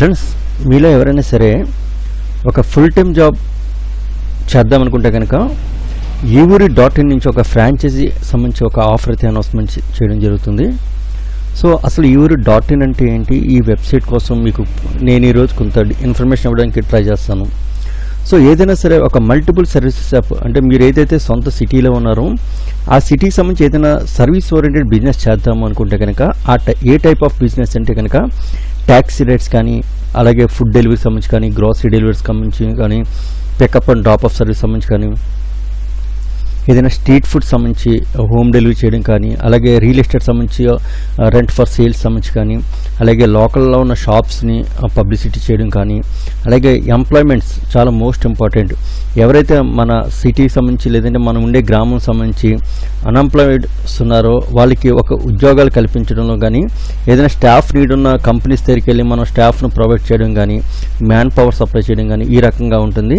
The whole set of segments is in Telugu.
ఫ్రెండ్స్ మీలో ఎవరైనా సరే ఒక ఫుల్ టైం జాబ్ చేద్దాం అనుకుంటే కనుక ఈ ఊరి డాట్ ఇన్ నుంచి ఒక ఫ్రాంచైజీ సంబంధించి ఒక ఆఫర్ అయితే అనౌన్స్మెంట్ చేయడం జరుగుతుంది. సో అసలు ఈ ఊరి డాట్ ఇన్ అంటే ఏంటి? ఈ వెబ్సైట్ కోసం మీకు నేను ఈరోజు కొంత ఇన్ఫర్మేషన్ ఇవ్వడానికి ట్రై చేస్తాను. సో ఏదైనా సరే ఒక మల్టిపుల్ సర్వీసెస్ యాప్ అంటే మీరు ఏదైతే సొంత సిటీలో ఉన్నారో ఆ సిటీకి సంబంధించి ఏదైనా సర్వీస్ ఓరియంటెడ్ బిజినెస్ చేద్దాము అనుకుంటే కనుక ఆ టై- ఏ టైప్ ఆఫ్ బిజినెస్ అంటే కనుక ట్యాక్సీ రేట్స్ కానీ అలాగే ఫుడ్ డెలివరీ సంబంధించి కానీ గ్రాసరీ డెలివరీస్ సంబంధించి కానీ pickup and drop off service సంబంధించి కానీ ఏదైనా స్ట్రీట్ ఫుడ్ సంబంధించి హోమ్ డెలివరీ చేయడం కానీ అలాగే రియల్ ఎస్టేట్ సంబంధించి రెంట్ ఫర్ సేల్స్ సంబంధించి కానీ అలాగే లోకల్లో ఉన్న షాప్స్ని పబ్లిసిటీ చేయడం కానీ అలాగే ఎంప్లాయ్మెంట్స్ చాలా మోస్ట్ ఇంపార్టెంట్. ఎవరైతే మన సిటీకి సంబంధించి లేదంటే మనం ఉండే గ్రామం సంబంధించి అన్ఎంప్లాయిడ్స్ ఉన్నారో వాళ్ళకి ఒక ఉద్యోగాలు కల్పించడంలో కానీ ఏదైనా స్టాఫ్ నీడ్ ఉన్న కంపెనీస్ దగ్గరికి వెళ్ళి మనం స్టాఫ్ను ప్రొవైడ్ చేయడం కానీ మ్యాన్ పవర్ సప్లై చేయడం కానీ ఈ రకంగా ఉంటుంది.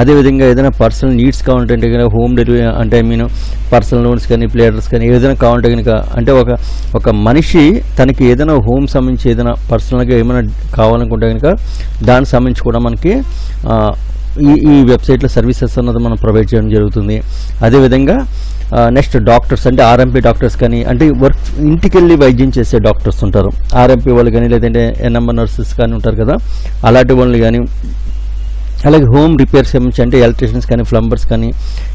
అదేవిధంగా ఏదైనా పర్సనల్ నీడ్స్ కావాలంటే హోమ్ డెలివరీ అంటే మీను పర్సనల్ లోన్స్ కానీ ప్లేయర్స్ కానీ ఏదైనా కావాలంటే కనుక అంటే ఒక ఒక మనిషి తనకి ఏదైనా హోమ్ సంబంధించి ఏదైనా పర్సనల్గా ఏమైనా కావాలనుకుంటే కనుక దానికి సంబంధించి కూడా మనకి ఈ ఈ వెబ్సైట్లో సర్వీసెస్ అన్నది మనం ప్రొవైడ్ చేయడం జరుగుతుంది. అదేవిధంగా నెక్స్ట్ డాక్టర్స్ అంటే ఆర్ఎంపీ డాక్టర్స్ కానీ అంటే వర్క్ ఇంటికి వెళ్ళి వైద్యం చేసే డాక్టర్స్ ఉంటారు. ఆర్ఎంపీ వాళ్ళు కానీ లేదంటే ఎన్ఎంఆర్ నర్సెస్ కానీ ఉంటారు కదా అలాంటి వాళ్ళు కానీ అలాగే హోమ్ రిపేర్స్ సంబంధించి అంటే ఎలక్ట్రీషియన్స్ కానీ ప్లంబర్స్ కానీ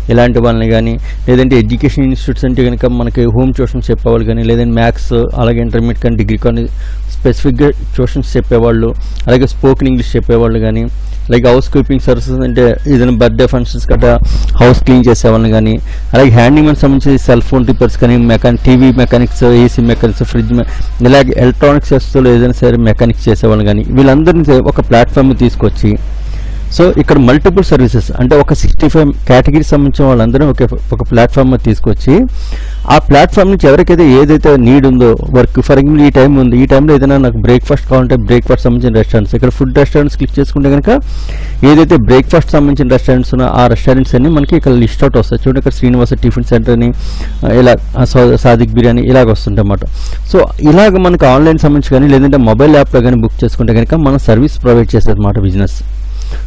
ఇలాంటి వాళ్ళని కానీ లేదంటే ఎడ్యుకేషన్ ఇన్స్టిట్యూట్స్ అంటే కనుక మనకి హోమ్ ట్యూషన్స్ చెప్పేవాళ్ళు కానీ లేదంటే మ్యాథ్స్ అలాగే ఇంటర్మీడియట్ కానీ డిగ్రీ కానీ స్పెసిఫిక్గా ట్యూషన్స్ చెప్పేవాళ్ళు అలాగే స్పోకెన్ ఇంగ్లీష్ చెప్పేవాళ్ళు కానీ లైక్ హౌస్ కీపింగ్ సర్వీసెస్ అంటే ఏదైనా బర్త్డే ఫంక్షన్స్ గట్రా హౌస్ క్లీన్ చేసేవాళ్ళని కానీ అలాగే హ్యాండింగ్ సంబంధించి సెల్ ఫోన్ రిపేర్స్ కానీ mechanic TV mechanics AC mechanics fridge ఇలాగే ఎలక్ట్రానిక్స్ వస్తువులు ఏదైనా సరే మెకానిక్స్ చేసేవాళ్ళని కానీ వీళ్ళందరినీ ఒక ప్లాట్ఫామ్ తీసుకొచ్చి సో ఇక్కడ మల్టిపుల్ సర్వీసెస్ అంటే ఒక సిక్స్టీ ఫైవ్ కేటగిరీకి సంబంధించిన వాళ్ళందరూ ఒక ఒక ప్లాట్ఫామ్ తీసుకొచ్చి ఆ ప్లాట్ఫామ్ నుంచి ఎవరికైతే ఏదైతే నీడ్ ఉందో వర్క్ ఫర్ ఎగ్జాంపుల్ ఈ టైం ఉంది ఈ టైంలో ఏదైనా నాకు బ్రేక్ఫాస్ట్ కావాలంటే బ్రేక్ఫాస్ట్ సంబంధించిన రెస్టారెంట్స్ ఇక్కడ ఫుడ్ రెస్టారెంట్స్ క్లిక్ చేసుకుంటే కనుక ఏదైతే బ్రేక్ఫాస్ట్ సంబంధించిన రెస్టారెంట్స్ ఉన్నాయో ఆ రెస్టారెంట్స్ అన్ని మనకి ఇక్కడ లిస్ట్ అవుట్ వస్తాయి. చూడండి ఇక్కడ శ్రీనివాస టిఫిన్ సెంటర్ అని ఇలా సా- సాదిక్ బిర్యానీ ఇలాగ వస్తుంటాయి అన్నమాట. సో ఇలాగ మనకి ఆన్లైన్ సంబంధించి కానీ లేదంటే మొబైల్ యాప్లో కానీ బుక్ చేసుకుంటే కనుక మన సర్వీస్ ప్రొవైడ్ చేసేది అన్నమాట బిజినెస్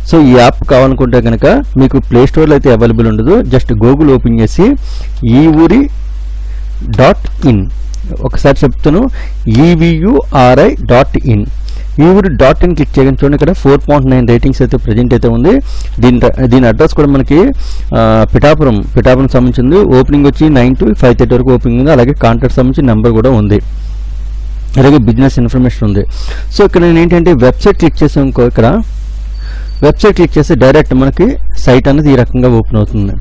సో ఈ యాప్ కావాలనుకుంటే కనుక మీకు ప్లే స్టోర్లో అయితే అవైలబుల్ ఉండదు. జస్ట్ గూగుల్ ఓపెన్ చేసి ఈ ఊరి డాట్ ఇన్ ఒకసారి చెప్తాను. ఈవియుఆర్ఐ డాట్ ఇన్ ఈ ఊరి డాట్ ఇన్ క్లిక్ చేయగానే చూడండి ఇక్కడ ఫోర్ పాయింట్ నైన్ రేటింగ్స్ అయితే ప్రజెంట్ అయితే ఉంది. దీని దీని అడ్రస్ కూడా మనకి పిఠాపురం పిఠాపురం సంబంధించింది ఓపెనింగ్ వచ్చి నైన్ టు ఫైవ్ థర్టీ వరకు ఓపెనింగ్ ఉంది. అలాగే కాంటాక్ట్ సంబంధించి నెంబర్ కూడా ఉంది. అలాగే బిజినెస్ ఇన్ఫర్మేషన్ ఉంది. సో ఇక్కడ నేను ఏంటంటే వెబ్సైట్ క్లిక్ చేసాం ఇక్కడ. వెబ్సైట్ క్లిక్ చేస్తే డైరెక్ట్ మనకి సైట్ అనేది ఈ రకంగా ఓపెన్ అవుతుంది.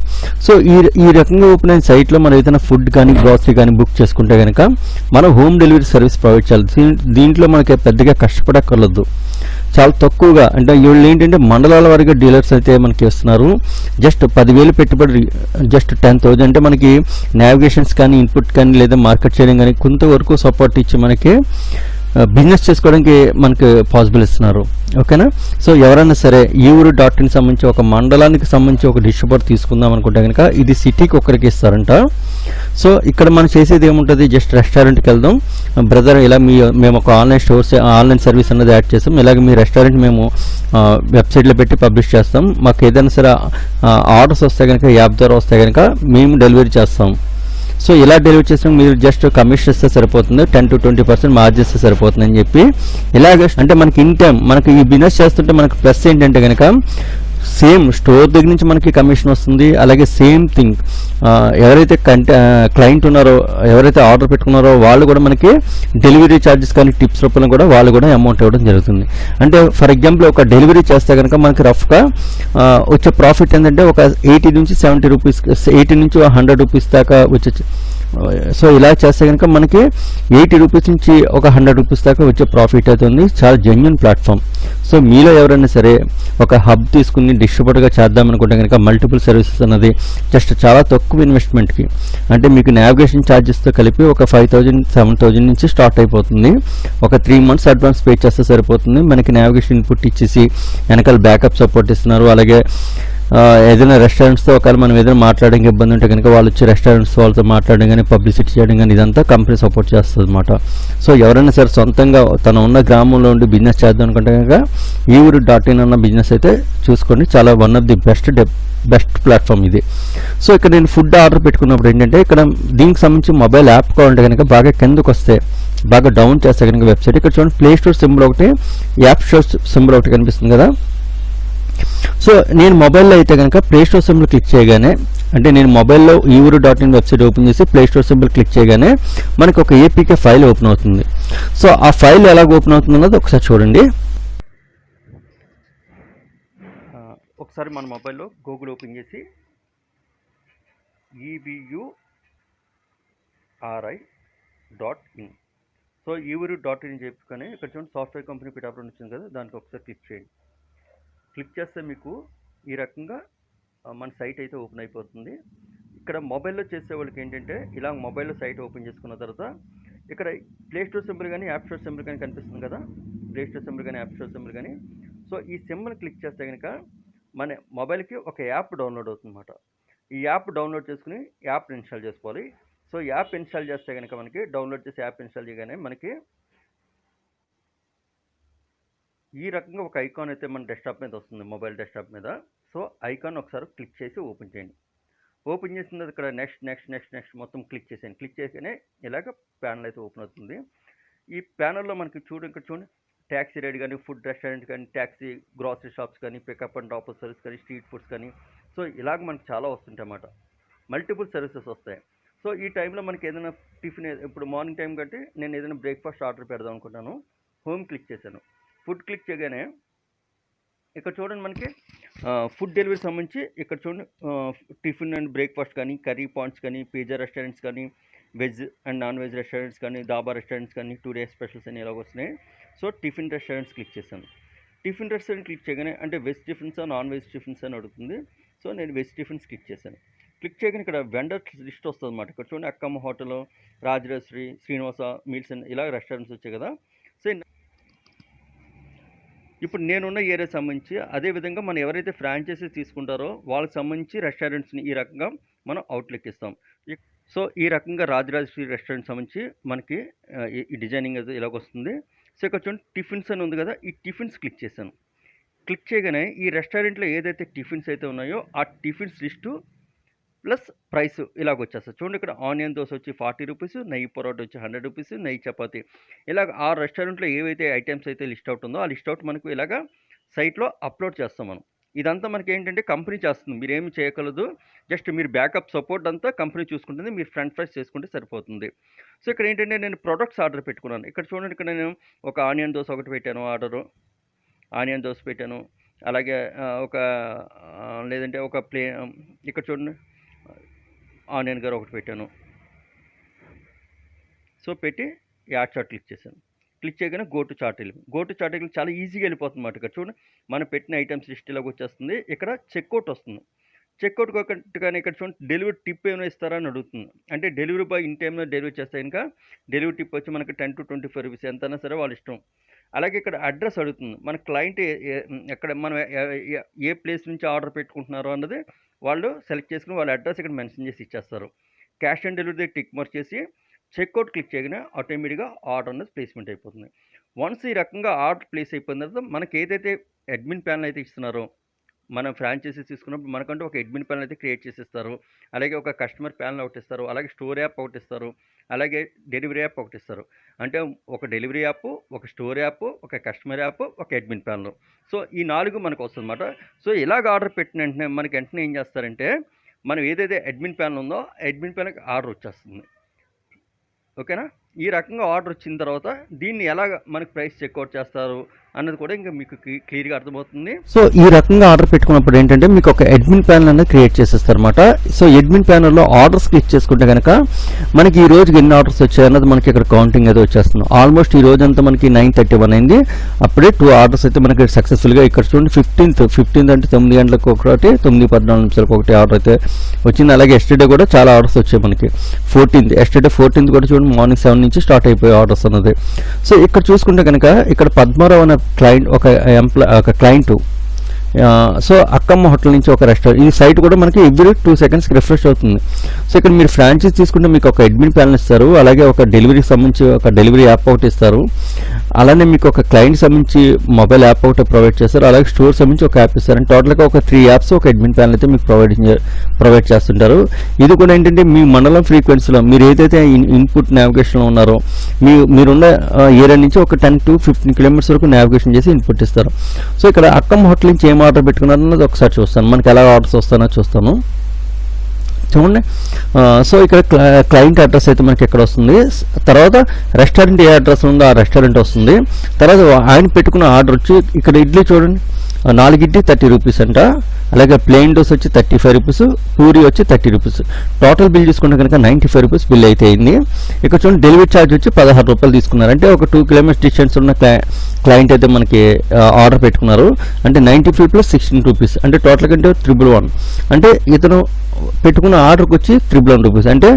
సో ఈ ఈ రకంగా ఓపెన్ అయిన సైట్లో మనం ఏదైనా ఫుడ్ కానీ గ్రాసరీ కానీ బుక్ చేసుకుంటే కనుక మనం హోమ్ డెలివరీ సర్వీస్ ప్రొవైడ్ చేయాలి. దీంట్లో మనకి పెద్దగా కష్టపడక్కర్లేదు. చాలా తక్కువగా అంటే వీళ్ళు ఏంటంటే మండలాల వారిగా డీలర్స్ అయితే మనకి ఇస్తున్నారు. జస్ట్ పదివేలు పెట్టుబడి జస్ట్ టెన్ థౌజండ్ అంటే మనకి నావిగేషన్స్ కానీ ఇన్పుట్ కానీ లేదా మార్కెట్ చేయడం కానీ కొంతవరకు సపోర్ట్ ఇచ్చి మనకి Uh, బిజినెస్ చేసుకోవడానికి మనకి పాసిబుల్ ఇస్తున్నారు. ఓకేనా సో ఎవరైనా సరే ఈ ఊరు డాట్ ఇన్ సంబంధించి ఒక మండలానికి సంబంధించి ఒక డిస్ట్రిబ్యూటర్ తీసుకుందాం అనుకుంటే కనుక ఇది సిటీకి ఒకరికి ఇస్తారంట. సో ఇక్కడ మనం చేసేది ఏముంటుంది? జస్ట్ రెస్టారెంట్కి వెళ్దాం. Uh, బ్రదర్ ఇలా మీ మేము ఒక ఆన్లైన్ స్టోర్స్ ఆన్లైన్ సర్వీస్ అనేది యాడ్ చేస్తాం. ఇలాగే మీ రెస్టారెంట్ మేము uh, వెబ్సైట్లో పెట్టి పబ్లిష్ చేస్తాం. మాకు ఏదైనా సరే ఆర్డర్స్ వస్తే కనుక యాప్ ద్వారా వస్తే కనుక మేము డెలివరీ చేస్తాం. సో ఇలా డెలివరీ చేసిన మీరు జస్ట్ కమిషన్ ఇస్తే సరిపోతుంది. Ten to twenty percent margin ఇస్తే సరిపోతుంది అని చెప్పి ఇలాగే అంటే మనకి ఇన్ టైం మనకి ఈ బిజినెస్ చేస్తుంటే మనకి ప్లస్ ఏంటంటే కనుక సేమ్ స్టోర్ దగ్గర నుంచి మనకి కమిషన్ వస్తుంది అలాగే సేమ్ థింగ్. ఎవరైతే కంటే క్లయింట్ ఉన్నారో ఎవరైతే ఆర్డర్ పెట్టుకున్నారో వాళ్ళు కూడా మనకి డెలివరీ ఛార్జెస్ కానీ టిప్స్ రూపంలో కూడా వాళ్ళు కూడా అమౌంట్ ఇవ్వడం జరుగుతుంది. అంటే ఫర్ ఎగ్జాంపుల్ ఒక డెలివరీ చేస్తే కనుక మనకి రఫ్గా వచ్చే ప్రాఫిట్ ఏంటంటే ఒక ఎయిటీ నుంచి సెవెంటీ రూపీస్ ఎయిటీ నుంచి హండ్రెడ్ రూపీస్ దాకా వచ్చే సో ఇలా చేస్తే కనుక మనకి ఎయిటీ రూపీస్ నుంచి ఒక హండ్రెడ్ రూపీస్ దాకా వచ్చే ప్రాఫిట్ అవుతుంది. చాలా జెన్యున్ ప్లాట్ఫామ్. సో మీలో ఎవరైనా సరే ఒక హబ్ తీసుకుని డిస్ట్రిబ్యూటర్గా చేద్దామనుకుంటే కనుక మల్టిపుల్ సర్వీసెస్ అన్నది జస్ట్ చాలా తక్కువ ఇన్వెస్ట్మెంట్కి అంటే మీకు నావిగేషన్ ఛార్జెస్తో కలిపి ఒక ఫైవ్ థౌజండ్ సెవెన్ థౌజండ్ నుంచి స్టార్ట్ అయిపోతుంది. ఒక త్రీ మంత్స్ అడ్వాన్స్ పే చేస్తే సరిపోతుంది. మనకి నావిగేషన్ ఇన్పుట్ ఇచ్చేసి వెనకాల బ్యాకప్ సపోర్ట్ ఇస్తున్నారు. అలాగే ఏదైనా రెస్టారెంట్స్తో ఒకవేళ మనం ఏదైనా మాట్లాడడానికి ఇబ్బంది ఉంటే కనుక వాళ్ళు వచ్చి రెస్టారెంట్స్ వాళ్ళతో మాట్లాడడం కానీ పబ్లిసిటీ చేయడం కానీ ఇదంతా కంపెనీ సపోర్ట్ చేస్తుంది అనమాట సో ఎవరైనా సరే సొంతంగా తన ఉన్న గ్రామంలో ఉండి బిజినెస్ చేద్దాం అనుకుంటే కనుక ఈ ఊరు డాట్ ఇన్ అన్న బిజినెస్ అయితే చూసుకోండి. చాలా one of the best best platform ఇది. సో ఇక్కడ నేను ఫుడ్ ఆర్డర్ పెట్టుకున్నప్పుడు ఏంటంటే ఇక్కడ దీనికి సంబంధించి మొబైల్ యాప్ కావాలంటే కనుక బాగా కిందకు వస్తే బాగా డౌన్ చేస్తే కనుక వెబ్సైట్ ఇక్కడ చూడండి ప్లే స్టోర్ సింబల్ ఒకటి యాప్ స్టోర్ సింబల్ ఒకటి కనిపిస్తుంది కదా. సో నేను మొబైల్లో అయితే కనుక ప్లే స్టోర్ సింబల్ క్లిక్ చేయగానే అంటే నేను మొబైల్లో Evuru dot in website open చేసి ప్లే స్టోర్ సింబల్ క్లిక్ చేయగానే మనకు ఒక ఏపీకే ఫైల్ ఓపెన్ అవుతుంది. సో ఆ ఫైల్ ఎలాగ ఓపెన్ అవుతుంది అన్నది ఒకసారి చూడండి. ఒకసారి మన మొబైల్లో గూగుల్ ఓపెన్ చేసి ఈబియుఆర్ఐ RI dot in. So Evuru dot in చెప్పుకొని ఇక్కడ చూడండి సాఫ్ట్వేర్ కంపెనీ పిటాపురం వచ్చింది కదా దానికి ఒకసారి క్లిక్ చేయండి. క్లిక్ చేస్తే మీకు ఈ రకంగా మన సైట్ అయితే ఓపెన్ అయిపోతుంది. ఇక్కడ మొబైల్లో చేసే వాళ్ళకి ఏంటంటే ఇలా మొబైల్లో సైట్ ఓపెన్ చేసుకున్న తర్వాత ఇక్కడ ప్లే స్టోర్ సింబల్ కానీ యాప్ స్టోర్ సింబల్ కానీ కనిపిస్తుంది కదా? ప్లే స్టోర్ సింబల్ కానీ యాప్ స్టోర్ సింబల్ కానీ. సో ఈ సింబల్ క్లిక్ చేస్తే కనుక మన మొబైల్కి ఒక యాప్ డౌన్లోడ్ అవుతుందన్నమాట. ఈ యాప్ డౌన్లోడ్ చేసుకుని యాప్ ఇన్స్టాల్ చేసుకోవాలి. సో యాప్ ఇన్స్టాల్ చేస్తే కనుక మనకి డౌన్లోడ్ చేసి యాప్ ఇన్స్టాల్ చేయగానే మనకి ఈ రకంగా ఒక ఐకాన్ అయితే మన డెస్క్టాప్ మీద వస్తుంది మొబైల్ డెస్క్టాప్ మీద. సో ఐకాన్ ఒకసారి క్లిక్ చేసి ఓపెన్ చేయండి. ఓపెన్ చేసిన తర్వాత ఇక్కడ నెక్స్ట్ నెక్స్ట్ నెక్స్ట్ నెక్స్ట్ మొత్తం క్లిక్ చేసాను క్లిక్ చేస్తేనే ఇలాగ ప్యానల్ అయితే ఓపెన్ అవుతుంది. ఈ ప్యానల్లో మనకి చూడు ఇక్కడ చూడండి. ట్యాక్సీ రైడ్ కానీ ఫుడ్ రెస్టారెంట్ కానీ ట్యాక్సీ గ్రాసరీ షాప్స్ కానీ పికప్ అండ్ డ్రాప్ సర్వీస్ కానీ స్ట్రీట్ ఫుడ్స్ కానీ. సో ఇలాగ మనకి చాలా వస్తుంటాయి అన్నమాట. మల్టిపుల్ సర్వీసెస్ వస్తాయి. సో ఈ టైంలో మనకి ఏదైనా టిఫిన్ ఇప్పుడు మార్నింగ్ టైం కంటే నేను ఏదైనా బ్రేక్ఫాస్ట్ ఆర్డర్ పెడదాం అనుకుంటాను. హోమ్ క్లిక్ చేశాను. ఫుడ్ క్లిక్ చేయగానే ఇక్కడ చూడండి మనకి ఫుడ్ డెలివరీ సంబంధించి ఇక్కడ చూడండి టిఫిన్ అండ్ బ్రేక్ఫాస్ట్ కానీ కర్రీ పాయింట్స్ కానీ పిజ్జా రెస్టారెంట్స్ కానీ veg and non veg restaurants కానీ దాబా రెస్టారెంట్స్ కానీ టూ డేస్ స్పెషల్స్ అని ఇలాగ వస్తున్నాయి. సో టిఫిన్ రెస్టారెంట్స్ క్లిక్ చేశాను. టిఫిన్ రెస్టారెంట్ క్లిక్ చేయగానే అంటే veg tiffins non veg tiffins అని అడుగుతుంది. సో నేను వెజ్ టిఫిన్స్ క్లిక్ చేశాను. క్లిక్ చేయగానే ఇక్కడ వెండర్ లిస్ట్ వస్తుంది అనమాట ఇక్కడ చూడండి అక్కమ్మ హోటల్ రాజరాశ్రీ శ్రీనివాస మీల్స్ ఇలా రెస్టారెంట్స్ వచ్చాయి కదా. సో ఇప్పుడు నేనున్న ఏరియా సంబంధించి అదేవిధంగా మనం ఎవరైతే ఫ్రాంచైజీస్ తీసుకుంటారో వాళ్ళకి సంబంధించి రెస్టారెంట్స్ని ఈ రకంగా మనం అవుట్లుక్ ఇస్తాం. సో ఈ రకంగా రాజరాజశ్రీ రెస్టారెంట్ సంబంధించి మనకి ఈ- డిజైనింగ్ అది ఇలాగ వస్తుంది. సో ఇక్కడ చూడండి టిఫిన్స్ అని ఉంది కదా ఈ టిఫిన్స్ క్లిక్ చేశాను. క్లిక్ చేయగానే ఈ రెస్టారెంట్లో ఏదైతే టిఫిన్స్ అయితే ఉన్నాయో ఆ టిఫిన్స్ లిస్టు ప్లస్ ప్రైస్ ఇలాగ వచ్చేస్తుంది చూడండి ఇక్కడ ఆనియన్ దోశ వచ్చి ఫార్టీ రూపీస్ నెయ్యి పొరోటా వచ్చి హండ్రెడ్ రూపీస్ నెయ్యి చపాతి. ఇలాగ ఆ రెస్టారెంట్లో ఏవైతే ఐటమ్స్ అయితే లిస్ట్ అవుట్ ఉందో ఆ లిస్ట్ అవుట్ మనకు ఇలాగ సైట్లో అప్లోడ్ చేస్తాం మనం. ఇదంతా మనకి ఏంటంటే కంపెనీ చేస్తుంది. మీరు ఏమి చేయగలదు జస్ట్ మీరు బ్యాకప్ సపోర్ట్ అంతా కంపెనీ చూసుకుంటుంది. మీరు ఫ్రంట్ ఫ్రైస్ చేసుకుంటే సరిపోతుంది. సో ఇక్కడ ఏంటంటే నేను ప్రొడక్ట్స్ ఆర్డర్ పెట్టుకున్నాను. ఇక్కడ చూడండి ఇక్కడ నేను ఒక ఆనియన్ దోశ ఒకటి పెట్టాను ఆర్డరు. ఆనియన్ దోశ పెట్టాను. అలాగే ఒక లేదంటే ఒక ప్లే ఇక్కడ చూడండి. ఆనియన్ గారు ఒకటి పెట్టాను. సో పెట్టి యాడ్ చాట్ క్లిక్ చేశాను. క్లిక్ చేయగానే గో టు చార్ట్ వెళ్ళి గో టు చార్ట్ వెళ్ళి చాలా ఈజీగా వెళ్ళిపోతుంది అన్నమాట ఇక్కడ. చూడండి మనం పెట్టిన ఐటమ్స్ లిస్ట్ ఇలాగ వచ్చేస్తుంది. ఇక్కడ చెక్అవుట్ వస్తుంది. చెక్అవుట్ కానీ ఇక్కడ చూడండి డెలివరీ టిప్ ఏమైనా ఇస్తారా అని అడుగుతుంది. అంటే డెలివరీ బాయ్ ఇన్ టైంలో డెలివరీ చేస్తే ఇంకా డెలివరీ టిప్ వచ్చి మనకి ten to twenty five rupees ఎంతైనా సరే వాళ్ళ ఇష్టం. అలాగే ఇక్కడ అడ్రస్ అడుగుతుంది. మన క్లయింట్ ఎక్కడ మనం ఏ- ఏ ప్లేస్ నుంచి ఆర్డర్ పెట్టుకుంటున్నారో అన్నది వాళ్ళు సెలెక్ట్ చేసుకుని వాళ్ళ అడ్రస్ ఇక్కడ మెన్షన్ చేసి ఇచ్చేస్తారు. Cash on delivery tick mark చేసి చెక్అవుట్ క్లిక్ చేయగానే ఆటోమేటిక్గా ఆర్డర్ అనేది ప్లేస్మెంట్ అయిపోతుంది. వన్స్ ఈ రకంగా ఆర్డర్ ప్లేస్ అయిపోయిన తర్వాత మనకి ఏదైతే అడ్మిన్ ప్యానల్ అయితే ఇస్తున్నారో మనం ఫ్రాంచైజీస్ తీసుకున్నప్పుడు మనకంటూ ఒక అడ్మిన్ ప్యానల్ అయితే క్రియేట్ చేసిస్తారు. అలాగే ఒక కస్టమర్ ప్యానల్ ఒకటి ఇస్తారు. అలాగే స్టోర్ యాప్ ఒకటి ఇస్తారు. అలాగే డెలివరీ యాప్ ఒకటి ఇస్తారు. అంటే ఒక డెలివరీ యాప్ ఒక స్టోర్ యాప్ ఒక కస్టమర్ యాప్ ఒక అడ్మిన్ ప్యానల్ సో ఈ నాలుగు మనకు వస్తుందన్నమాట. సో ఇలాగ ఆర్డర్ పెట్టిన వెంటనే మనకి వెంటనే ఏం చేస్తారంటే మనం ఏదైతే అడ్మిన్ ప్యానల్ ఉందో అడ్మిన్ ప్యానల్కి ఆర్డర్ వచ్చేస్తుంది. ఓకేనా? ఈ రకంగా ఆర్డర్ వచ్చిన తర్వాత దీన్ని ఎలా మనకి ప్రైస్ చెక్అవుట్ చేస్తారు? అన్నది కూడా ఇంకా మీకు క్లియర్గా అర్థమవుతుంది. సో ఈ రకంగా ఆర్డర్ పెట్టుకున్నప్పుడు ఏంటంటే మీకు ఒక అడ్మిన్ ప్యానల్ అనేది క్రియేట్ చేసేస్తారు అనమాట సో అడ్మిన్ ప్యానల్లో ఆర్డర్స్ క్లిక్ చేసుకుంటే కనుక మనకి ఈ రోజుకి ఎన్ని ఆర్డర్స్ వచ్చాయి అన్నది మనకి ఇక్కడ కౌంటింగ్ అయితే వచ్చేస్తుంది. ఆల్మోస్ట్ ఈ రోజు అంతా మనకి నైన్ థర్టీ వన్ అయింది. అప్పుడే టూ ఆర్డర్స్ అయితే మనకి సక్సెస్ఫుల్గా ఇక్కడ చూడండి ఫిఫ్టీన్త్ ఫిఫ్టీన్త్ అంటే తొమ్మిది గంటలకు ఒకటి తొమ్మిది పద్నాలుగు నిమిషాలకు ఒకటి ఆర్డర్ అయితే వచ్చింది. అలాగే ఎస్టర్డే కూడా చాలా ఆర్డర్స్ వచ్చాయి మనకి. ఫోర్టీన్త్ ఎస్టర్డే ఫోర్టీన్త్ కూడా చూడండి మార్నింగ్ సెవెన్ నుంచి స్టార్ట్ అయిపోయి ఆర్డర్స్ అన్నది. సో ఇక్కడ చూసుకుంటే కనుక ఇక్కడ పద్మారావు అనే క్లయింట్ ఒక ఎంప్లాయ్ ఒక క్లయింట్ సో అక్కమ్మ హోటల్ నుంచి ఒక రెస్టారెంట్ ఈ సైట్ కూడా మనకి ఎవ్రీ టూ సెకండ్స్కి రిఫ్రెష్ అవుతుంది. సో ఇక్కడ మీరు ఫ్రాంచైజ్ తీసుకుంటే మీకు ఒక అడ్మిన్ ప్యానల్ ఇస్తారు. అలాగే ఒక డెలివరీకి సంబంధించి ఒక డెలివరీ యాప్ ఒకటి ఇస్తారు. అలానే మీకు ఒక క్లయింట్ సంబంధించి మొబైల్ యాప్ ఒకటి ప్రొవైడ్ చేస్తారు. అలాగే స్టోర్ సంబంధించి ఒక యాప్ ఇస్తారు. అంటే టోటల్గా ఒక త్రీ యాప్స్ ఒక అడ్మిన్ ప్యానల్ అయితే మీకు ప్రొవైడ్ ప్రొవైడ్ చేస్తుంటారు. ఇది కూడా ఏంటంటే మీ మండలం ఫ్రీక్వెన్సీలో మీరు ఏదైతే ఇన్పుట్ నావిగేషన్లో ఉన్నారో మీ మీరున్న ఏరియా నుంచి ఒక టెన్ టు ఫిఫ్టీన్ కిలోమీటర్స్ వరకు నావిగేషన్ చేసి ఇన్పుట్ ఇస్తారు. సో ఇక్కడ అక్కం హోటల్ నుంచి ఏం ఆర్డర్ పెట్టుకున్నారు అన్నది ఒకసారి చూస్తాను. మనకి ఎలా ఆర్డర్స్ వస్తానో చూస్తాను. చూడండి. సో ఇక్కడ క్లయింట్ అడ్రస్ అయితే మనకి ఎక్కడ వస్తుంది? తర్వాత రెస్టారెంట్ ఏ అడ్రస్ ఉందో ఆ రెస్టారెంట్ వస్తుంది. తర్వాత ఆయన పెట్టుకున్న ఆర్డర్ వచ్చి ఇక్కడ ఇడ్లీ చూడండి. నాలుగింటి థర్టీ రూపీస్ అంట. అలాగే ప్లెయిన్ డోస్ వచ్చి థర్టీ ఫైవ్ రూపీస్ పూరి వచ్చి థర్టీ రూపీస్. టోటల్ బిల్ చూసుకుంటే కనుక నైంటీ ఫైవ్ రూపీస్ బిల్ అయితే అయింది. ఇక్కడ చూడండి డెలివరీ ఛార్జ్ వచ్చి పదహారు రూపాయలు తీసుకున్నారు. అంటే ఒక టూ కిలోమీటర్స్ డిస్టెన్స్ ఉన్న క్లయింట్ అయితే మనకి ఆర్డర్ పెట్టుకున్నారు. అంటే ninety five plus sixteen rupees. అంటే టోటల్ కంటే త్రిబుల్ వన్. అంటే ఇతను పెట్టుకున్న ఆర్డర్కి వచ్చి త్రిబుల్ వన్ రూపీస్. అంటే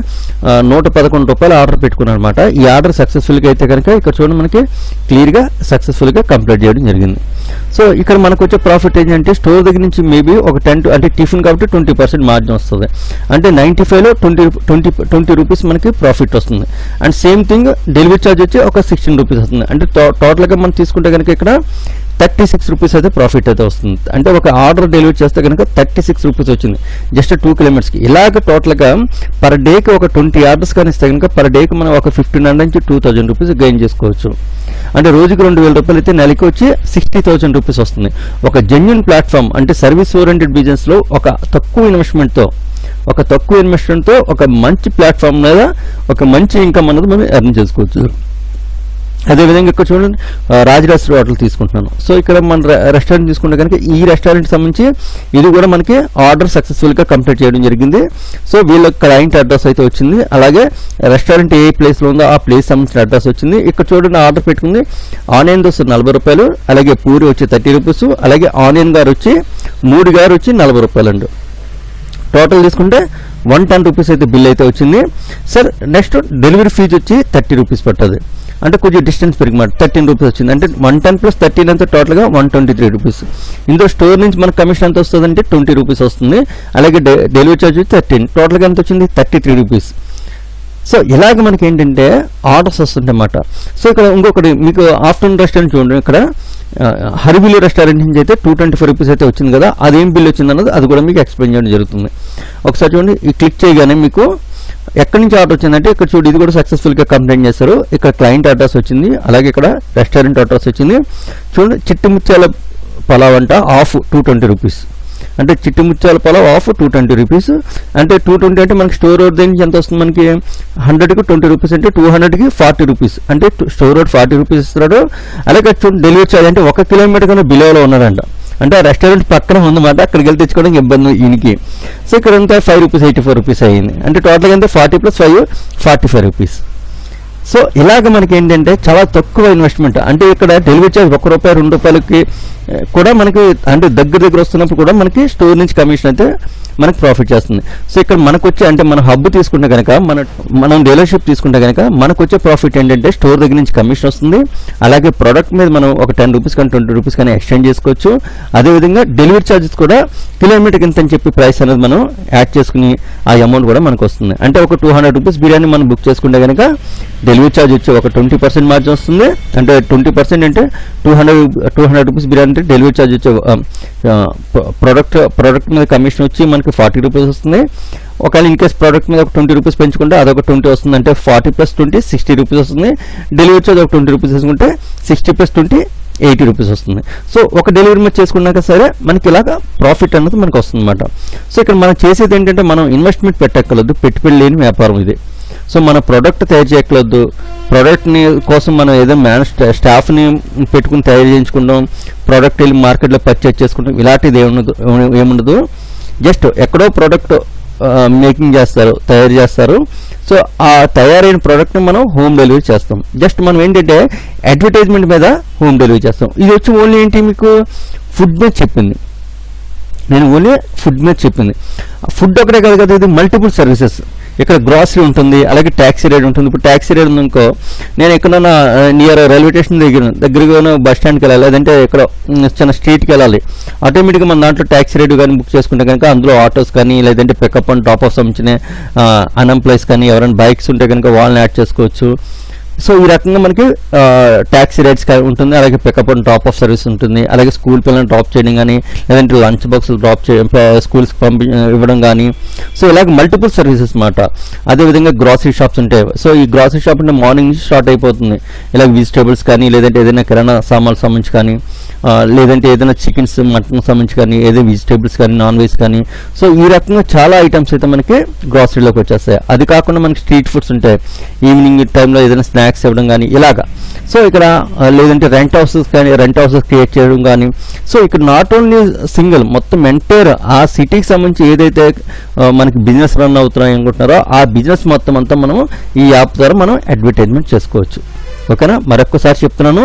నూట పదకొండు రూపాయలు ఆర్డర్ పెట్టుకున్నారు అనమాట ఈ ఆర్డర్ సక్సెస్ఫుల్గా అయితే కనుక ఇక్కడ చూడండి మనకి క్లియర్గా సక్సెస్ఫుల్గా కంప్లీట్ చేయడం జరిగింది. సో ఇక్కడ మనకు వచ్చే ప్రాఫిట్ ఏంటంటే స్టోర్ దగ్గర నుంచి మేబీ ఒక టెన్ అంటే టిఫిన్ కాబట్టి ట్వంటీ పర్సెంట్ మార్జిన్ వస్తుంది. అంటే నైంటీ ఫైవ్లో ట్వంటీ ట్వంటీ ట్వంటీ రూపీస్ మనకి ప్రాఫిట్ వస్తుంది. And same thing delivery charge వచ్చి ఒక సిక్స్టీన్ రూపీస్ వస్తుంది. అంటే టో- టోటల్గా మనం తీసుకుంటే కనుక ఇక్కడ థర్టీ సిక్స్ రూపీస్ అయితే ప్రాఫిట్ అయితే వస్తుంది. అంటే ఒక ఆర్డర్ డెలివరీ చేస్తే కనుక థర్టీ సిక్స్ రూపీస్ వచ్చింది జస్ట్ టూ కిలోమీటర్స్కి ఇలాగ టోటల్గా పర్ డేకి ఒక ట్వంటీ ఆర్డర్స్ కానీ ఇస్తే కనుక పర్ డేకి మనం ఒక ఫిఫ్టీన్ హండ్రెడ్ నుంచి టూ థౌజండ్ రూపీస్ గెయిన్ చేసుకోవచ్చు. అంటే రోజుకి రెండు వేల రూపాయలు అయితే నెలకి వచ్చి సిక్స్టీ థౌసండ్ రూపీస్ వస్తుంది. ఒక జెన్యున్ ప్లాట్ఫామ్ అంటే సర్వీస్ ఓరియంటెడ్ బిజినెస్లో ఒక తక్కువ ఇన్వెస్ట్మెంట్తో ఒక తక్కువ ఇన్వెస్ట్మెంట్తో ఒక మంచి ప్లాట్ఫామ్ మీద ఒక మంచి ఇన్కమ్ అన్నది మనం ఎర్న్ చేసుకోవచ్చు. అదేవిధంగా ఇక్కడ చూడండి ఆ, రాజరాజ్ హోటల్ తీసుకుంటున్నాను. సో ఇక్కడ మన రెస్టారెంట్ తీసుకుంటే కనుక ఈ రెస్టారెంట్ సంబంధించి ఇది కూడా మనకి ఆర్డర్ సక్సెస్ఫుల్గా కంప్లీట్ చేయడం జరిగింది. సో వీళ్ళ క్లయింట్ అడ్రస్ అయితే వచ్చింది. అలాగే రెస్టారెంట్ ఏ ప్లేస్లో ఉందో ఆ ప్లేస్ సంబంధించిన అడ్రస్ వచ్చింది. ఇక్కడ చూడండి ఆర్డర్ పెట్టుకుంది. ఆనియన్ దోశ నలభై రూపాయలు అలాగే పూరి వచ్చి థర్టీ రూపీస్ అలాగే ఆనియన్ గారు వచ్చి మూడు గారు వచ్చి నలభై రూపాయలు అండి టోటల్ తీసుకుంటే వన్ టెన్ రూపీస్ అయితే బిల్ అయితే వచ్చింది. సార్ నెక్స్ట్ డెలివరీ ఫీజు వచ్చి థర్టీ రూపీస్ పట్టదు అంటే కొంచెం డిస్టెన్స్ పెరిగిమాట థర్టీన్ రూపీస్ వచ్చింది. అంటే వన్ టెన్ ప్లస్ థర్టీన్ అంతా టోటల్గా వన్ ట్వంటీ త్రీ రూపీస్. ఇందులో స్టోర్ నుంచి మనకు కమిషన్ ఎంత వస్తుంది అంటే ట్వంటీ రూపీస్ వస్తుంది. అలాగే డె- డెలివరీ ఛార్జ్ వచ్చి థర్టీన్. టోటల్గా ఎంత వచ్చింది? Thirty three rupees. సో ఇలాగ మనకి ఏంటంటే ఆర్డర్స్ వస్తుంటన్నమాట సో ఇక్కడ ఇంకొకటి మీకు ఆఫ్టర్నూన్ రెస్టారెంట్ చూడండి. ఇక్కడ హరిబిల్లు రెస్టారెంట్ నుంచి అయితే టూ ట్వంటీ ఫైవ్ రూపీస్ అయితే వచ్చింది కదా అదేం బిల్ వచ్చింది అన్నది అది కూడా మీకు ఎక్స్ప్లెయిన్ చేయడం జరుగుతుంది. ఒకసారి చూడండి ఈ క్లిక్ చేయగానే మీకు ఎక్కడి నుంచి ఆర్డర్ వచ్చిందంటే ఇక్కడ చూడు ఇది కూడా సక్సెస్ఫుల్గా కంప్లైంట్ చేస్తారు ఇక్కడ క్లయింట్ అడ్రస్ వచ్చింది అలాగే ఇక్కడ రెస్టారెంట్ అడ్రస్ వచ్చింది. చూడండి చిట్టుముత్యాల పలావ్ అంట ఆఫ్ టూ ట్వంటీ రూపీస్ అంటే చిట్టి పొలం ఆఫ్ టూ ట్వంటీ రూపీస్ అంటే టూ ట్వంటీ అంటే మనకి స్టోర్ రోడ్ దగ్గర ఎంత వస్తుంది మనకి? హండ్రెడ్కి ట్వంటీ రూపీస్ అంటే టూ హండ్రెడ్కి ఫార్టీ రూపీస్ అంటే స్టోర్ రోడ్ ఫార్టీ రూపీస్ ఇస్తున్నాడు. అలాగే చూడండి డెలివరీ ఛార్జ్ అంటే ఒక కిలోమీటర్ కన్నా బిలోలో ఉన్నాడంట. అంటే ఆ రెస్టారెంట్ పక్కన ఉందన్నమాట. అక్కడికి వెళ్ళి తెచ్చుకోవడానికి ఇబ్బంది ఈయనకి. సో ఇక్కడ అంతా five rupees eighty four rupees అయ్యింది అంటే టోటల్గా అంతా forty plus five forty five rupees so ఇలాగ మనకి ఏంటంటే చాలా తక్కువ ఇన్వెస్ట్మెంట్ అంటే ఇక్కడ డెలివరీ ఛార్జ్ ఒక రూపాయి రెండు రూపాయలకి కూడా మనకి అంటే దగ్గర దగ్గర వస్తున్నప్పుడు కూడా మనకి స్టోర్ నుంచి కమిషన్ అయితే మనకి ప్రాఫిట్ చేస్తుంది. సో ఇక్కడ మనకు వచ్చే అంటే మన హబ్ తీసుకుంటే కనుక మన మనం డీలర్షిప్ తీసుకుంటే కనుక మనకు వచ్చే ప్రాఫిట్ ఏంటంటే స్టోర్ దగ్గర నుంచి కమిషన్ వస్తుంది. అలాగే ప్రోడక్ట్ మీద మనం ఒక టెన్ రూపీస్ కానీ ట్వంటీ రూపీస్ కానీ ఎక్స్చేంజ్ చేసుకోవచ్చు. అదేవిధంగా డెలివరీ ఛార్జెస్ కూడా కిలోమీటర్కి ఎంత అని చెప్పి ప్రైస్ అనేది మనం యాడ్ చేసుకుని ఆ అమౌంట్ కూడా మనకు వస్తుంది అంటే ఒక టూ హండ్రెడ్ రూపీస్ బిర్యానీ మనం బుక్ చేసుకుంటే కనుక డెలివరీ ఛార్జ్ వచ్చి ఒక ట్వంటీ పర్సెంట్ మార్జిన్ వస్తుంది. అంటే ట్వంటీ పర్సెంట్ అంటే two hundred two hundred rupees biryani అంటే డెలివరీ ఛార్జ్ వచ్చి ప్రోడక్ట్ ప్రోడక్ట్ మీద కమిషన్ వచ్చి మనకి ఫార్టీ రూపీస్ వస్తుంది. ఒకవేళ ఇన్ కేస్ ప్రోడక్ట్ మీద ఒక ట్వంటీ రూపీస్ పెంచుకుంటే అదొక ట్వంటీ వస్తుంది. అంటే forty plus twenty sixty rupees వస్తుంది. డెలివరీ ఛార్జ్ ఒక ట్వంటీ రూపీస్ వేసుకుంటే sixty plus twenty eighty rupees వస్తుంది. సో ఒక డెలివరీ మీద చేసుకున్నాక సరే మనకి ఇలాగ ప్రాఫిట్ అన్నది మనకు వస్తుంది అన్నమాట సో ఇక్కడ మనం చేసేది ఏంటంటే మనం ఇన్వెస్ట్మెంట్ పెట్టక్కర్లేదు. పెట్టుబడి లేని వ్యాపారం ఇది. సో మన ప్రోడక్ట్ తయారు చేయట్లేదు ప్రోడక్ట్ని కోసం మనం ఏదో మ్యాన్ స్టాఫ్ని పెట్టుకుని తయారు చేయించుకుంటాం. ప్రోడక్ట్ వెళ్ళి మార్కెట్లో పర్చేజ్ చేసుకుంటాం. ఇలాంటిది ఏముండదు ఏముండదు జస్ట్ ఎక్కడో ప్రోడక్ట్ మేకింగ్ చేస్తారు తయారు చేస్తారు. సో ఆ తయారైన ప్రోడక్ట్ని మనం హోమ్ డెలివరీ చేస్తాం. జస్ట్ మనం ఏంటంటే అడ్వర్టైజ్మెంట్ మీద హోమ్ డెలివరీ చేస్తాం. ఇది వచ్చి ఓన్లీ ఏంటి మీకు? ఫుడ్ మీద చెప్పింది. నేను ఓన్లీ ఫుడ్ మీద చెప్పింది. ఫుడ్ ఒకటే కాదు కదా ఇది మల్టిపుల్ సర్వీసెస్ ఇక్కడ గ్రాసరీ ఉంటుంది అలాగే ట్యాక్సీ రైడ్ ఉంటుంది. ఇప్పుడు ట్యాక్సీ రైడ్ ఉందనుకో నేను ఎక్కడన్నా నియర్ రైల్వే స్టేషన్ దగ్గర దగ్గరగా బస్ స్టాండ్కి వెళ్ళాలి లేదంటే ఇక్కడ చిన్న స్ట్రీట్కి వెళ్ళాలి. ఆటోమేటిక్గా మన దాంట్లో ట్యాక్సీ రైడ్ కానీ బుక్ చేసుకుంటే కనుక అందులో ఆటోస్ కానీ లేదంటే పికప్ అండ్ డ్రాప్ ఆఫ్ సంబంధించిన అన్ఎంప్లాయీస్ కానీ ఎవరైనా బైక్స్ ఉంటే కనుక వాళ్ళని యాడ్ చేసుకోవచ్చు. సో ఈ రకంగా మనకి ట్యాక్సీ రేట్స్ ఉంటుంది అలాగే pickup and drop off service ఉంటుంది అలాగే స్కూల్ పిల్లల్ని డ్రాప్ చేయడం కానీ లేదంటే లంచ్ బాక్సులు డ్రాప్ చేయడం స్కూల్స్కి పంపి ఇవ్వడం కానీ సో ఇలాగ మల్టిపుల్ సర్వీసెస్ మాట. అదేవిధంగా గ్రాసరీ షాప్స్ ఉంటాయి సో ఈ గ్రాసరీ షాప్ అంటే మార్నింగ్ నుంచి స్టార్ట్ అయిపోతుంది. ఇలాగ వెజిటేబుల్స్ కానీ లేదంటే ఏదైనా కిరాణా సామాన్లు సంబంధించి కానీ లేదంటే ఏదైనా చికెన్స్ మటన్ సంబంధించి కానీ ఏదైనా వెజిటేబుల్స్ కానీ నాన్ వెజ్ కానీ. సో ఈ రకంగా చాలా ఐటమ్స్ అయితే మనకి గ్రాసరీలోకి వచ్చేస్తాయి. అది కాకుండా మనకి స్ట్రీట్ ఫుడ్స్ ఉంటాయి. ఈవినింగ్ టైంలో ఏదైనా స్నాక్స్ ఇవ్వడం కానీ ఇలాగా. సో ఇక్కడ లేదంటే రెంట్ హౌసెస్ కానీ రెంట్ హౌసెస్ క్రియేట్ చేయడం కానీ. సో ఇక్కడ నాట్ ఓన్లీ సింగిల్ మొత్తం ఎంటైర్ ఆ సిటీకి సంబంధించి ఏదైతే మనకి బిజినెస్ రన్ అవుతున్నాయి అనుకుంటున్నారో ఆ బిజినెస్ మొత్తం అంతా మనము ఈ యాప్ ద్వారా మనం అడ్వర్టైజ్మెంట్ చేసుకోవచ్చు. ఓకేనా? మరొక్కసారి చెప్తున్నాను.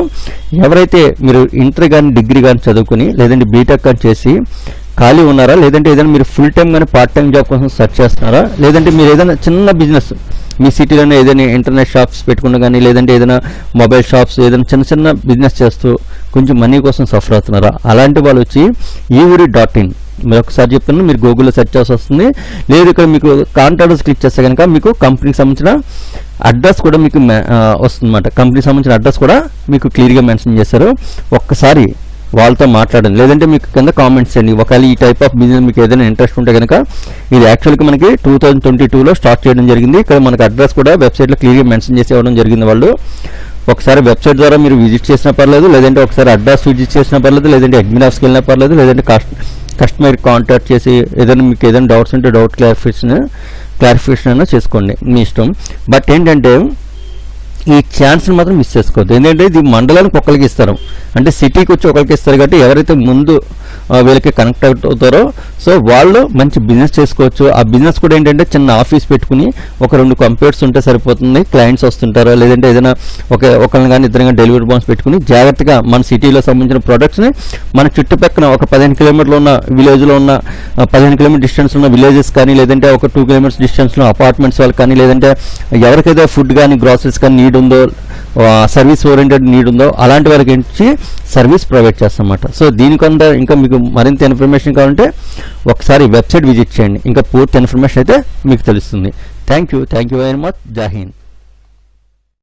ఎవరైతే మీరు ఇంటర్ కానీ డిగ్రీ కానీ చదువుకుని లేదంటే బీటెక్ కానీ చేసి ఖాళీ ఉన్నారా? లేదంటే ఏదైనా మీరు ఫుల్ టైం కానీ పార్ట్ టైం జాబ్ కోసం సెర్చ్ చేస్తున్నారా? లేదంటే మీరు ఏదైనా చిన్న బిజినెస్ మీ సిటీలోనే ఏదైనా ఇంటర్నెట్ షాప్స్ పెట్టుకున్న కానీ లేదంటే ఏదైనా మొబైల్ షాప్స్ ఏదైనా చిన్న చిన్న బిజినెస్ చేస్తూ కొంచెం మనీ కోసం సఫర్ అవుతున్నారా? అలాంటి వాళ్ళు వచ్చి ఈ ఊరి డాట్ ఇన్ మీరు ఒకసారి చెప్తున్నాను మీరు గూగుల్లో సెర్చ్ చేసి వస్తుంది. లేదు ఇక్కడ మీకు కాంటాక్ట్స్ క్లిక్ చేస్తే కనుక మీకు కంపెనీకి సంబంధించిన అడ్రస్ కూడా మీకు వస్తుంది అనమాట కంపెనీకి సంబంధించిన అడ్రస్ కూడా మీకు క్లియర్గా మెన్షన్ చేశారు ఒక్కసారి వాళ్ళతో మాట్లాడండి. లేదంటే మీకు కింద కామెంట్స్ చేయండి. ఒకవేళ ఈ టైప్ ఆఫ్ బిజినెస్ మీకు ఏదైనా ఇంట్రెస్ట్ ఉంటే కనుక ఇది యాక్చువల్గా మనకి టూ థౌజండ్ ట్వంటీ టూలో స్టార్ట్ చేయడం జరిగింది. ఇక్కడ మనకు అడ్రస్ కూడా వెబ్సైట్లో క్లియర్గా మెన్షన్ చేసి ఇవ్వడం జరిగింది వాళ్ళు. ఒకసారి వెబ్సైట్ ద్వారా మీరు విజిట్ చేసినా పర్లేదు లేదంటే ఒకసారి అడ్రస్ విజిట్ చేసినా పర్లేదు లేదంటే అడ్మిన్ ఆఫ్స్కి వెళ్ళినా పర్లేదు లేదంటే కస్టమర్ కాంటాక్ట్ చేసి ఏదైనా మీకు ఏదైనా డౌట్స్ ఉంటే డౌట్ క్లారిఫికేషన్ క్లారిఫికేషన్ అయినా చేసుకోండి మీ ఇష్టం. బట్ ఏంటంటే ఈ ఛాన్స్ని మాత్రం మిస్ చేసుకోవద్దు. ఎందుకంటే ఇది మండలానికి ఒకరికి ఇస్తారు. అంటే సిటీకి వచ్చి ఒకరికి ఇస్తారు కాబట్టి ఎవరైతే ముందు వీళ్ళకి కనెక్ట్ అవుతారో సో వాళ్ళు మంచి బిజినెస్ చేసుకోవచ్చు. ఆ బిజినెస్ కూడా ఏంటంటే చిన్న ఆఫీస్ పెట్టుకుని ఒక రెండు కంప్యూటర్స్ ఉంటే సరిపోతుంది. క్లయింట్స్ వస్తుంటారు? లేదంటే ఏదైనా ఒక ఒకరిని కానీ ఇద్దరు కానీ డెలివరీ బాన్స్ పెట్టుకుని జాగ్రత్తగా మన సిటీలో సంబంధించిన ప్రొడక్ట్స్ని మన చుట్టుపక్కన ఒక పదిహేను కిలోమీటర్లు ఉన్న విలేజ్లో ఉన్న పదిహేను కిలోమీటర్ డిస్టెన్స్ ఉన్న విలేజెస్ కానీ లేదంటే ఒక టూ కిలోమీటర్స్ డిస్టెన్స్లో అపార్ట్మెంట్స్ వాళ్ళు కానీ లేదంటే ఎవరికైతే ఫుడ్ కానీ గ్రాసరీస్ కానీ నీడ్ ఉందో సర్వీస్ ఓరియంటెడ్ నీడ్ ఉందో అలాంటి వారికి ఇచ్చి సర్వీస్ ప్రొవైడ్ చేస్తామన్నమాట. సో దీనికొంత ఇంకా మీకు మరింత ఇన్ఫర్మేషన్ కావాలంటే ఒకసారి వెబ్సైట్ విజిట్ చేయండి. ఇంకా పూర్తి ఇన్ఫర్మేషన్ అయితే మీకు తెలుస్తుంది. Thank you thank you very much జై